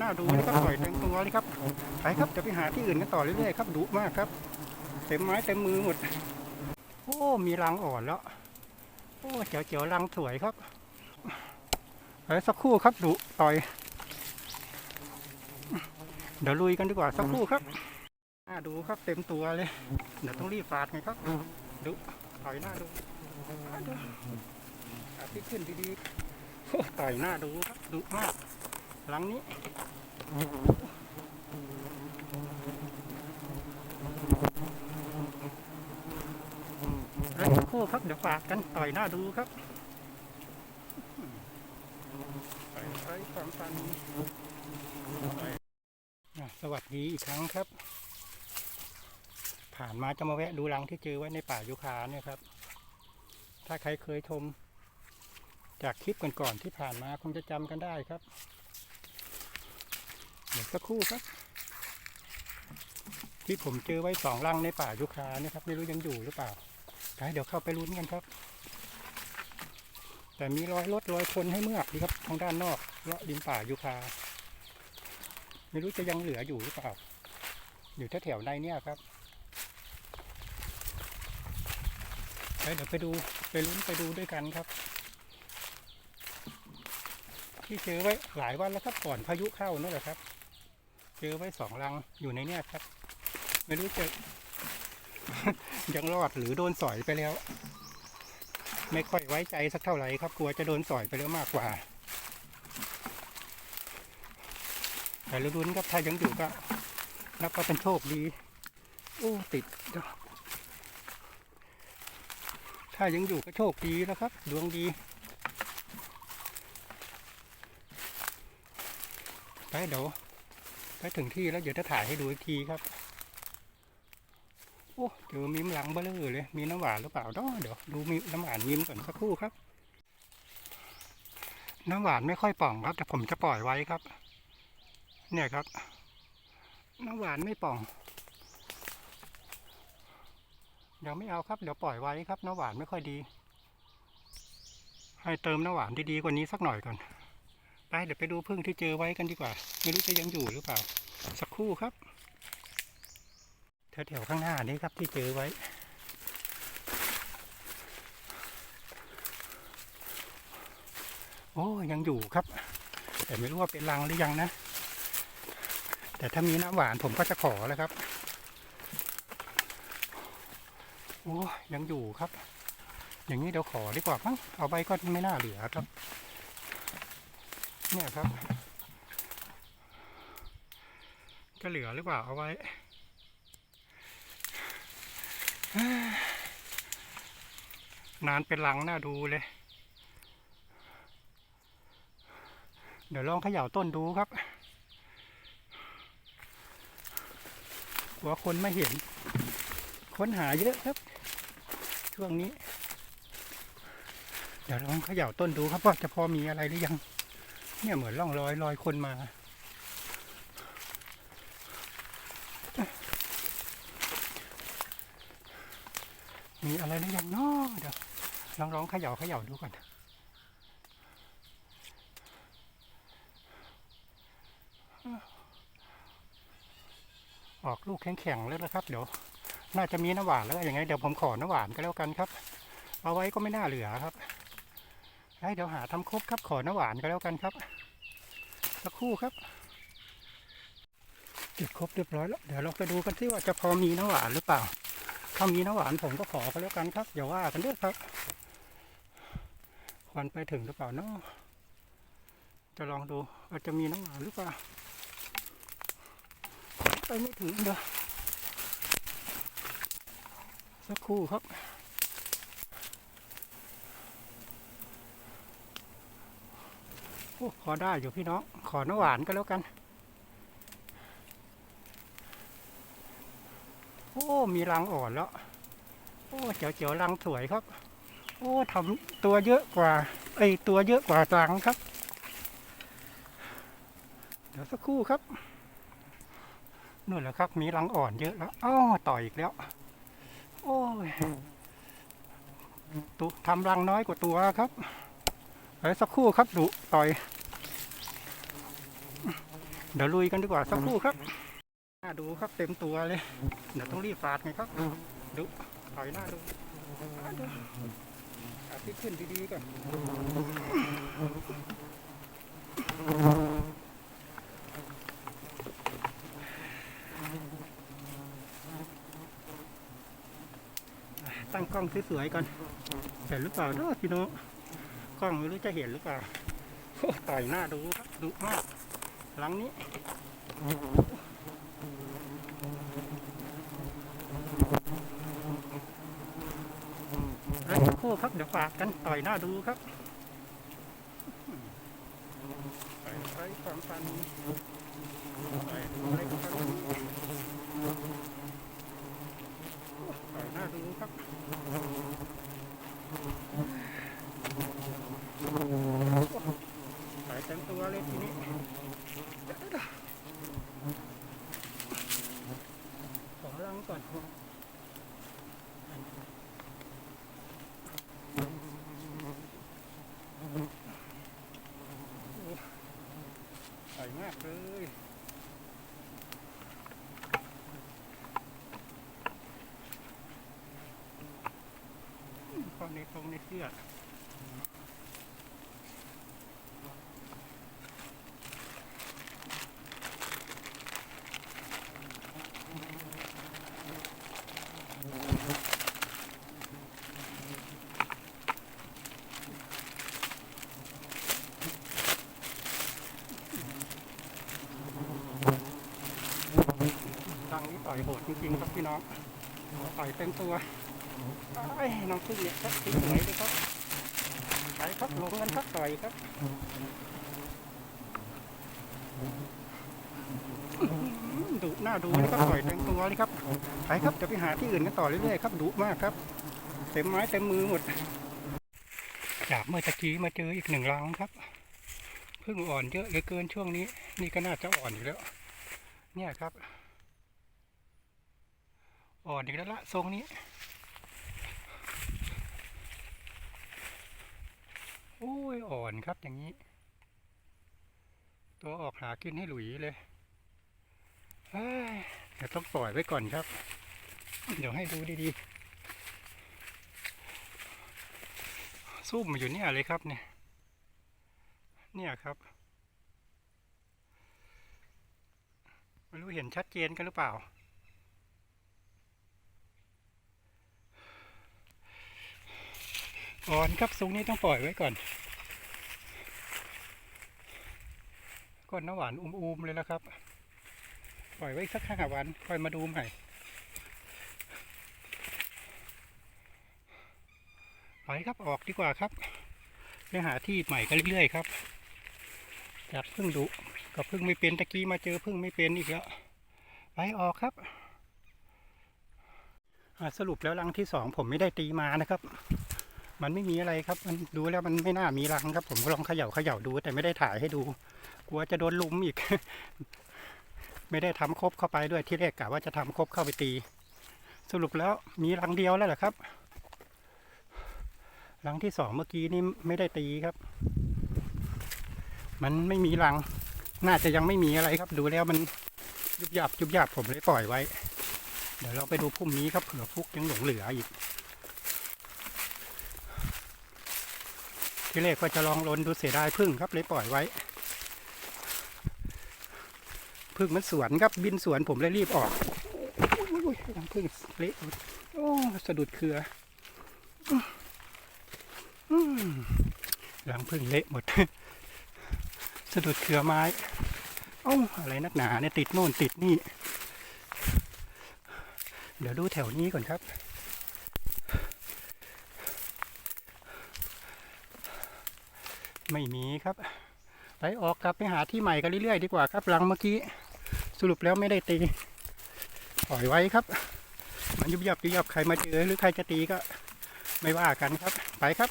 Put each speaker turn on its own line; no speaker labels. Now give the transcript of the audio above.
หน้าดูเลยครับปล่อยเต็มตัวเลยครับไปครับจะไปหาที่อื่นกันต่อเรื่อยๆครับดุมากครับเต็มไม้เต็มมือหมด โอ้มีรังอ่อนแล้วโอ้เจ๋วๆรังสวยครับเฮ้ยสักครู่ครับดุต่อย เดี๋ยวลุยกันดีกว่าสักครู่ครับน่าดูครับเต็มตัวเลย เดี๋ยวต้องรีบฟาดไงครับดุต่อยหน้าดูอาที่ขึ้นดีๆโอ้ต่อยหน้าดูครับดุมากหลังนี้ แล้วสักคู่ครับ เดี๋ยวฝากกันต่อยหน้าดูครับไปไปความฟันสวัสดีอีกครั้งครับ ผ่านมาจะมาแวะดูรังที่เจอไว้ในป่ายุคาเนี่ยครับ ถ้าใครเคยชมจากคลิปก่อนๆที่ผ่านมาคงจะจำกันได้ครับ เดี๋ยวสักครู่ครับ ที่ผมเจอไว้สองรังในป่ายุคาเนี่ยครับ ไม่รู้ยังอยู่หรือเปล่าไปเดี๋ยวเข้าไปลุ้นกันครับ แต่มีรอยรถรอยคนให้เมือกดีครับทางด้านนอกเลาะดินป่ายูคา ไม่รู้จะยังเหลืออยู่หรือเปล่า อยู่แถวๆในเนี่ยครับเดี๋ยวไปดูไปลุ้นไปดูด้วยกันครับ ที่เจอไว้หลายวันแล้วครับก่อนพายุเข้านั่นแหละครับ เจอไว้สองรังอยู่ในเนี่ยครับ ไม่รู้จะยังรอดหรือโดนสอยไปแล้ว ไม่ค่อยไว้ใจสักเท่าไหร่ครับกลัวจะโดนสอยไปแล้วมากกว่า แต่ลุ้นครับถ้ายังอยู่ก็นับว่าเป็นโชคดีโอ้ติดถ้ายังอยู่ก็โชคดีแล้วครับ ดวงดี ไปเดี๋ยวไปถึงที่แล้วเดี๋ยวจะถ่ายให้ดูอีกทีครับ โอ้เดี๋ยวมีมหลังเบลอเลย มีน้ำหวานหรือเปล่าเนาะเดี๋ยวดูมีน้ำหวานยิ้มก่อนสักครู่ครับ น้ำหวานไม่ค่อยป่องครับ แต่ผมจะปล่อยไว้ครับ เนี่ยครับ น้ำหวานไม่ป่อง เดี๋ยวไม่เอาครับ เดี๋ยวปล่อยไว้ครับ น้ำหวานไม่ค่อยดี ให้เติมน้ำหวานดีๆกว่านี้สักหน่อยก่อน ไปเดี๋ยวไปดูพึ่งที่เจอไว้กันดีกว่า ไม่รู้จะยังอยู่หรือเปล่า สักครู่ครับแถวๆข้างหน้านี้ครับที่เจอไว้ โอ้ยังอยู่ครับ แต่ไม่รู้ว่าเป็นรังหรือยังนะ แต่ถ้ามีน้ำหวานผมก็จะขอแล้วครับโอ้ยังอยู่ครับ อย่างนี้เดี๋ยวขอดีกว่ามั้งเอาไปก็ไม่น่าเหลือครับ เนี่ยครับ จะเหลือหรือเปล่าเอาไว้นานเป็นหลังน่าดูเลย เดี๋ยวลองเขย่าต้นดูครับกลัวคนไม่เห็น ค้นหาเยอะครับ ช่วงนี้ เดี๋ยวลองเขย่าต้นดูครับว่าจะพอมีอะไรหรือยัง เนี่ยเหมือนร่องรอยรอยคนมา มีอะไรหรือยังเนาะเดี๋ยวลองร้องเขย่าเขย่าดูก่อนออกลูกแข็งๆแล้วนะครับ เดี๋ยว น่าจะมีน้ำหวานแล้วอย่างไงเดี๋ยวผมขอน้ำหวานก็แล้วกันครับ เอาไว้ก็ไม่น่าเหลือครับ เดี๋ยวหาทำครบครับขอน้ำหวานก็แล้วกันครับสักคู่ครับเก็บครบเรียบร้อยแล้วเดี๋ยวเราไปดูกันที่ว่าจะพอมีน้ำหวานหรือเปล่า ถ้ามีน้ำหวานผมก็ขอก็แล้วกันครับอย่าว่ากันด้วยครับควันไปถึงหรือเปล่าเนาะจะลองดูว่าจะมีน้ำหวานหรือเปล่าไปไม่ถึงเด้อสักครู่ครับ อ้ขอได้อยู่พี่น้อง ขอน้ำหวานก็แล้วกัน โอ้ มีรังอ่อนแล้ว โอ้เจ๋วๆรังสวยครับ โอ้ทำตัวเยอะกว่าไอตัวเยอะกว่ารังครับ เดี๋ยวสักครู่ครับนู่นแหละครับ มีรังอ่อนเยอะแล้วอ้อต่อยอีกแล้ว โอ้ยตุทำรังน้อยกว่าตัวครับ เดี๋ยสักครู่ครับดุต่อย เดี๋ยวลุยกันดีกว่าสักครู่ครับหน่าดูครับเต็มตัวเลย เดี๋ยวต้องรีบฟาดไงครับดูถอยหน้าดูอาที่ขึ้นดีๆก่อนตั้งกล้องสวยๆก่อนเห็นหรือเปล่าเนาะพี่น้อง กล้องไม่รู้จะเห็นหรือเปล่าต่อยหน้าดูครับดุมากหลังนี้แล้วสักครู่ครับเดี๋ยวฝากกันต่อยหน้าดูครับใส่ใช้ความฟันใส่เล็กครับต่อยหน้าดูครับใส่เต็มตัวเลยทีนี้ขอลังก่อน ใส่มากเลย พอในตรงในเสื้อทางนี้ต่อยโหดจริงๆครับพี่น้องต่อยเต็มตัว ไอ้น้องพึ่งเนี่ยครับสวยเลยครับไปครับลงกันครับต่อยครับดุหน้าดูนะครับต่อยเต็มตัวเลยครับไปครับจะไปหาที่อื่นกันต่อเรื่อยๆครับดุมากครับ เต็มไม้เต็มมือหมดจากเมื่อตะกี้มาเจออีกหนึ่งรังครับเพึ่งอ่อนเยอะเหลือเกินช่วงนี้ นี่ก็น่าจะอ่อนอยู่แล้ว เนี่ยครับ อ่อนอีกแล้วละทรงนี้ โอ้ยอ่อนครับอย่างนี้ ตัวออกหากินให้หลุยเลยเฮ้ยเดี๋ยวต้องปล่อยไว้ก่อนครับ เดี๋ยวให้ดูดีๆซุ่มอยู่เนี่ยเลยครับเนี่ย เนี่ยครับไม่รู้เห็นชัดเจนกันหรือเปล่า อ่อนครับทรงนี้ต้องปล่อยไว้ก่อน ก้อนน้ำหวานอุ้มๆเลยแล้วครับ ปล่อยไว้สักห้าวันค่อยมาดูใหม่ไปครับออกดีกว่าครับไปหาที่ใหม่กันเรื่อยๆครับจากพึ่งดุกับพึ่งไม่เป็นตะกี้มาเจอพึ่งไม่เป็นอีกแล้วไปออกครับสรุปแล้วรังที่สองผมไม่ได้ตีมานะครับ มันไม่มีอะไรครับ มันดูแล้วมันไม่น่ามีรังครับ ผมก็ลองเขย่าเขย่าดูแต่ไม่ได้ถ่ายให้ดู กลัวจะโดนลุมอีก ไม่ได้ทำครบเข้าไปด้วยที่แรกกะว่าจะทำครบเข้าไปตี สรุปแล้วมีรังเดียวแล้วเหรอครับ รังที่สองเมื่อกี้นี่ไม่ได้ตีครับ มันไม่มีรัง น่าจะยังไม่มีอะไรครับ ดูแล้วมันยุบยับยุบยับผมเลยปล่อยไว้ เดี๋ยวเราไปดูพรุ่งนี้ครับเผื่อฟุกยังหลงเหลืออีก ที่แรกว่าจะลองลนดูเสียดายพึ่งครับเลยปล่อยไว้ พึ่งมันสวนครับบินสวนผมเลยรีบออกอยังพึ่งเละหมดโอ้สะดุดเครืออืมรังพึ่งเละหมด สะดุดเครือไม้เอ้าอะไรนักหนาเนี่ยติดโน่นติดนี่ เดี๋ยวดูแถวนี้ก่อนครับ ไม่มีครับไปออกกลับไปหาที่ใหม่กันเรื่อยๆดีกว่าครับรังเมื่อกี้สรุปแล้วไม่ได้ตีปล่อยไว้ครับ มันยุบยับยุบยับใครมาเจอหรือใครจะตีก็ไม่ว่ากันครับ ไปครับ